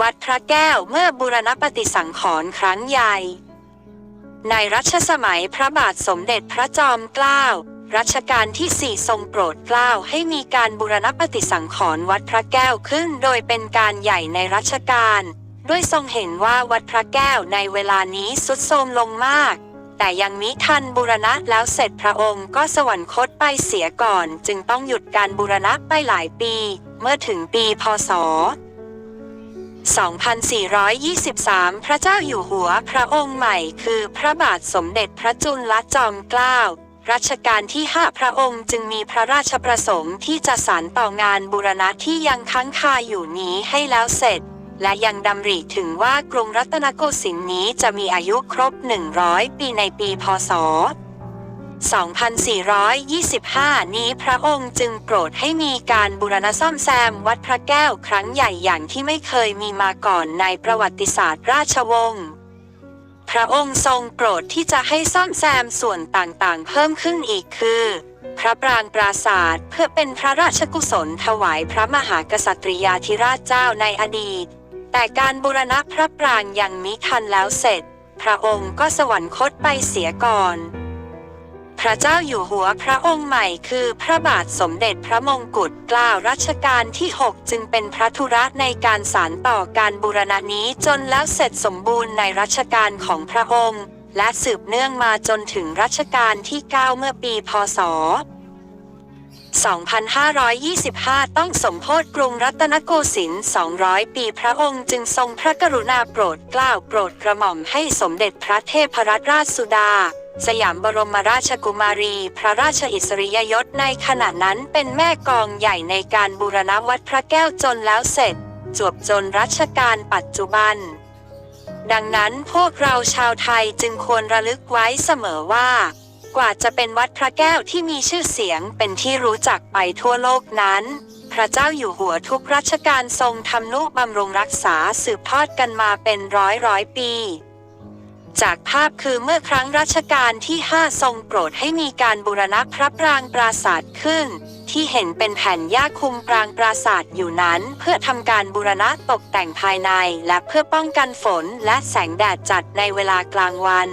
วัดพระแก้วเมื่อบูรณปฏิสังขรณ์ครั้งใหญ่ ในรัชสมัยพระบาทสมเด็จพระจอมเกล้ารัชกาลที่สี่ทรงโปรดเกล้าให้มีการบูรณปฏิสังขรณ์วัดพระแก้วขึ้นโดยเป็นการใหญ่ในรัชกาลด้วยทรงเห็นว่าวัดพระแก้วในเวลานี้สุดโทรมลงมาก แต่ยังมิทันบูรณะแล้วเสร็จพระองค์ก็สวรรคตไปเสียก่อน จึงต้องหยุดการบูรณะไปหลายปี เมื่อถึงปีพศ 2423 พระเจ้าอยู่หัวพระองค์ใหม่คือพระบาทสมเด็จพระจุลจอมเกล้ารัชกาลที่ห้าพระองค์จึงมีพระราชประสงค์ที่จะสานต่องานบูรณะที่ยังค้างคาอยู่นี้ให้แล้วเสร็จ และยังดำริถึงว่ากรุงรัตนโกสินทร์นี้จะมีอายุครบ 100 ปีในปีพศ 2425 นี้พระองค์จึงโปรดให้มีการบูรณะซ่อมแซมวัดพระแก้วครั้งใหญ่อย่างที่ไม่เคยมีมาก่อนในประวัติศาสตร์ราชวงศ์พระองค์ทรงโปรดที่จะให้ซ่อมแซมส่วนต่างๆ เพิ่มขึ้นอีกคือ พระปรางปราศาสตร์เพื่อเป็นพระราชกุศลถวายพระมหากษัตริยาธิราชเจ้าในอดีต แต่การบูรณะพระปรางยังมิทันแล้วเสร็จ พระองค์ก็สวรรคตไปเสียก่อน พระเจ้าอยู่หัวพระองค์ใหม่คือพระบาทสมเด็จพระมงกุฎเกล้ารัชกาลที่ 6 จึงเป็นพระธุระในการสานต่อการบูรณะนี้จนแล้วเสร็จสมบูรณ์ในรัชกาลของพระองค์ และสืบเนื่องมาจนถึงรัชกาลที่ 9 เมื่อปีพศ2525 ต้องสมโพธิกรุงรัตนโกสินทร์ 200 ปีพระองค์จึงทรงพระกรุณาโปรดเกล้าโปรดกระหม่อมให้สมเด็จพระเทพรัตนราชสุดา สยามบรมราชกุมารี พระราชอิสริยยศในขณะนั้นเป็นแม่กองใหญ่ในการบูรณะวัดพระแก้วจนแล้วเสร็จ จวบจนรัชกาลปัจจุบัน ดังนั้นพวกเราชาวไทยจึงควรระลึกไว้เสมอว่า กว่าจะเป็นวัดพระแก้วที่มีชื่อเสียงเป็นที่รู้จักไปทั่วโลกนั้น พระเจ้าอยู่หัวทุกรัชกาลทรงทำนุบำรุงรักษาสืบทอดกันมาเป็นร้อยร้อยปี จากภาพคือเมื่อครั้งรัชกาลที่ 5 ทรงโปรดให้มีการบูรณะพระปรางปราศาสตร์ขึ้น ที่เห็นเป็นแผ่นหญ้าคุมปรางปราศาสตร์อยู่นั้น เพื่อทำการบูรณะตกแต่งภายใน และเพื่อป้องกันฝนและแสงแดดจัดในเวลากลางวัน